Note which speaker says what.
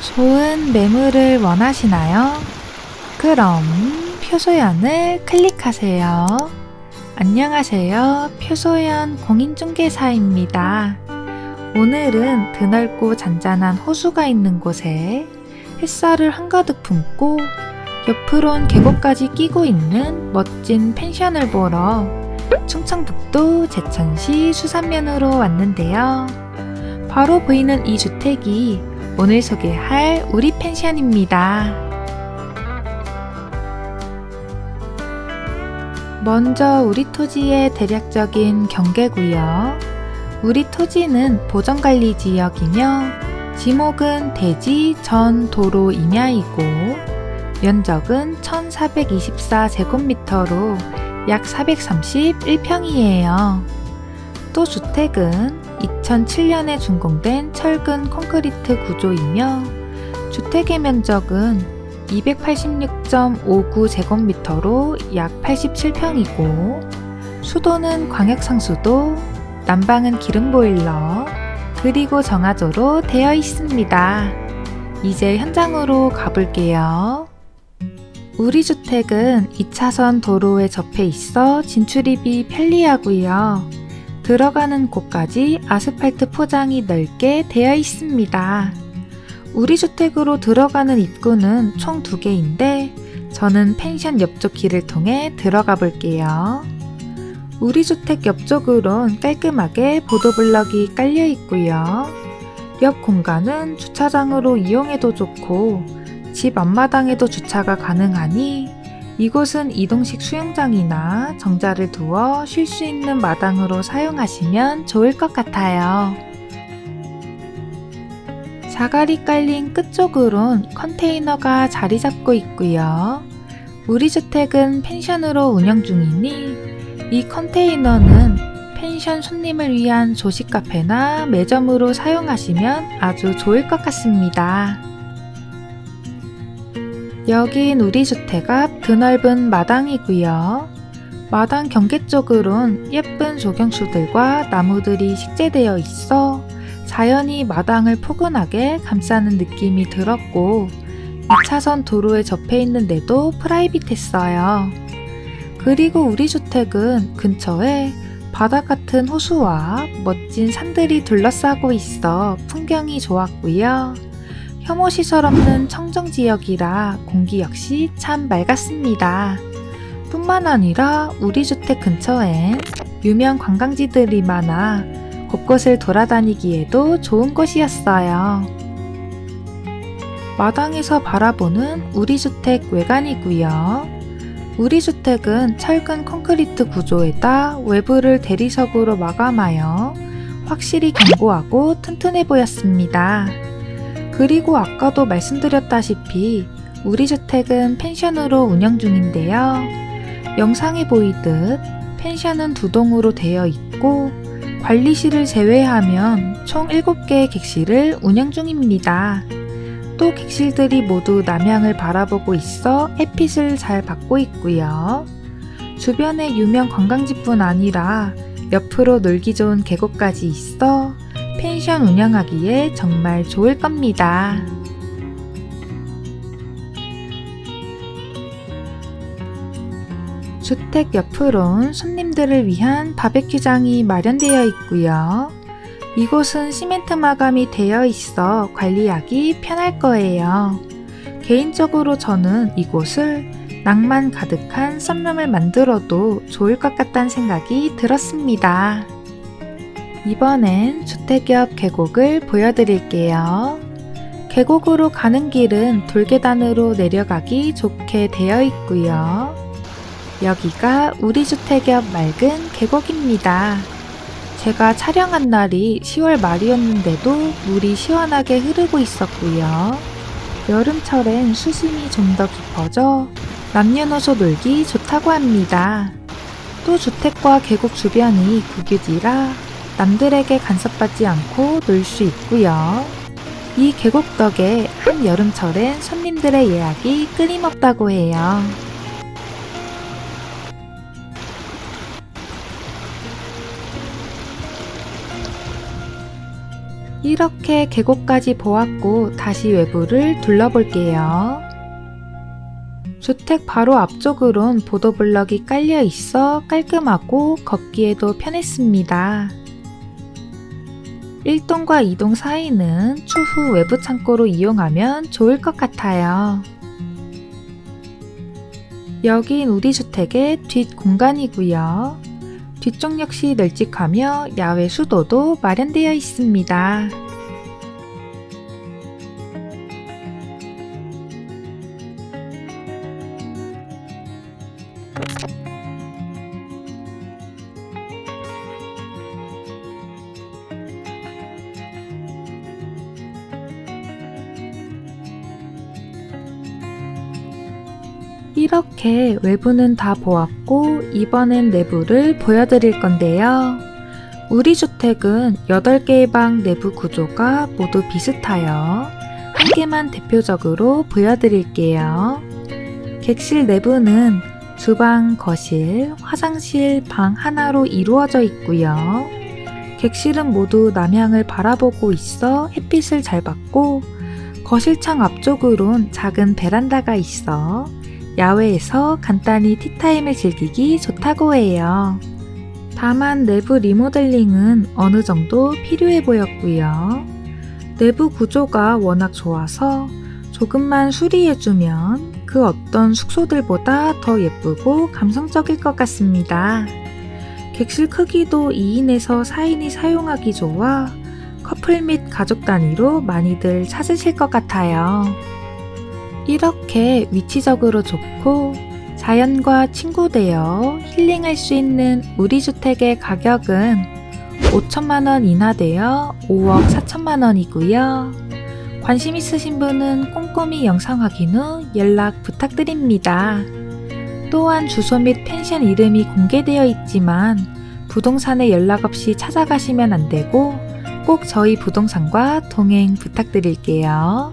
Speaker 1: 좋은 매물을 원하시나요? 그럼 표소연을 클릭하세요. 안녕하세요. 표소연 공인중개사입니다. 오늘은 드넓고 잔잔한 호수가 있는 곳에 햇살을 한가득 품고 옆으론 계곡까지 끼고 있는 멋진 펜션을 보러 충청북도 제천시 수산면으로 왔는데요. 바로 보이는 이 주택이 오늘 소개할 우리 펜션입니다. 먼저 우리 토지의 대략적인 경계구요. 우리 토지는 보전관리 지역이며 지목은 대지 전 도로 임야이고 면적은 1424제곱미터로 약 431평이에요. 또 주택은 2007년에 준공된 철근 콘크리트 구조이며 주택의 면적은 286.59제곱미터로 약 87평이고 수도는 광역상수도, 난방은 기름보일러, 그리고 정화조로 되어 있습니다. 이제 현장으로 가볼게요. 우리 주택은 2차선 도로에 접해 있어 진출입이 편리하고요. 들어가는 곳까지 아스팔트 포장이 넓게 되어 있습니다. 우리 주택으로 들어가는 입구는 총두 개인데 저는 펜션 옆쪽 길을 통해 들어가 볼게요. 우리 주택 옆쪽으론 깔끔하게 보도블럭이 깔려 있고요. 옆 공간은 주차장으로 이용해도 좋고 집 앞마당에도 주차가 가능하니 이곳은 이동식 수영장이나 정자를 두어 쉴 수 있는 마당으로 사용하시면 좋을 것 같아요. 자갈이 깔린 끝쪽으론 컨테이너가 자리 잡고 있고요. 우리 주택은 펜션으로 운영 중이니 이 컨테이너는 펜션 손님을 위한 조식 카페나 매점으로 사용하시면 아주 좋을 것 같습니다. 여긴 우리 주택 앞 드넓은 마당이고요. 마당 경계 쪽으론 예쁜 조경수들과 나무들이 식재되어 있어 자연이 마당을 포근하게 감싸는 느낌이 들었고 2차선 도로에 접해 있는데도 프라이빗했어요. 그리고 우리 주택은 근처에 바다 같은 호수와 멋진 산들이 둘러싸고 있어 풍경이 좋았고요. 혐오시설 없는 청정지역이라 공기 역시 참 맑았습니다. 뿐만 아니라 우리 주택 근처엔 유명 관광지들이 많아 곳곳을 돌아다니기에도 좋은 곳이었어요. 마당에서 바라보는 우리 주택 외관이고요. 우리 주택은 철근 콘크리트 구조에다 외부를 대리석으로 마감하여 확실히 견고하고 튼튼해 보였습니다. 그리고 아까도 말씀드렸다시피 우리 주택은 펜션으로 운영 중인데요. 영상에 보이듯 펜션은 두 동으로 되어 있고 관리실을 제외하면 총 7개의 객실을 운영 중입니다. 또 객실들이 모두 남향을 바라보고 있어 햇빛을 잘 받고 있고요. 주변에 유명 관광지뿐 아니라 옆으로 놀기 좋은 계곡까지 있어 펜션 운영하기에 정말 좋을 겁니다. 주택 옆으론 손님들을 위한 바베큐장이 마련되어 있고요. 이곳은 시멘트 마감이 되어 있어 관리하기 편할 거예요. 개인적으로 저는 이곳을 낭만 가득한 썬룸을 만들어도 좋을 것 같다는 생각이 들었습니다. 이번엔 주택 옆 계곡을 보여드릴게요. 계곡으로 가는 길은 돌계단으로 내려가기 좋게 되어 있고요. 여기가 우리 주택 옆 맑은 계곡입니다. 제가 촬영한 날이 10월 말이었는데도 물이 시원하게 흐르고 있었고요. 여름철엔 수심이 좀 더 깊어져 남녀노소 놀기 좋다고 합니다. 또 주택과 계곡 주변이 국유지라 남들에게 간섭받지 않고 놀 수 있고요. 이 계곡 덕에 한여름철엔 손님들의 예약이 끊임없다고 해요. 이렇게 계곡까지 보았고 다시 외부를 둘러볼게요. 주택 바로 앞쪽으론 보도블럭이 깔려 있어 깔끔하고 걷기에도 편했습니다. 1동과 2동 사이는 추후 외부 창고로 이용하면 좋을 것 같아요. 여긴 우리 주택의 뒷 공간이고요. 뒤쪽 역시 널찍하며 야외 수도도 마련되어 있습니다. 이렇게 외부는 다 보았고 이번엔 내부를 보여드릴 건데요. 우리 주택은 8개의 방 내부 구조가 모두 비슷하여 한 개만 대표적으로 보여드릴게요. 객실 내부는 주방, 거실, 화장실, 방 하나로 이루어져 있고요. 객실은 모두 남향을 바라보고 있어 햇빛을 잘 받고 거실 창 앞쪽으론 작은 베란다가 있어 야외에서 간단히 티타임을 즐기기 좋다고 해요. 다만 내부 리모델링은 어느 정도 필요해 보였고요. 내부 구조가 워낙 좋아서 조금만 수리해주면 그 어떤 숙소들보다 더 예쁘고 감성적일 것 같습니다. 객실 크기도 2인에서 4인이 사용하기 좋아 커플 및 가족 단위로 많이들 찾으실 것 같아요. 이렇게 위치적으로 좋고 자연과 친구되어 힐링할 수 있는 우리 주택의 가격은 5천만 원 이하되어 5억 4천만 원이고요. 관심 있으신 분은 꼼꼼히 영상 확인 후 연락 부탁드립니다. 또한 주소 및 펜션 이름이 공개되어 있지만 부동산에 연락 없이 찾아가시면 안 되고 꼭 저희 부동산과 동행 부탁드릴게요.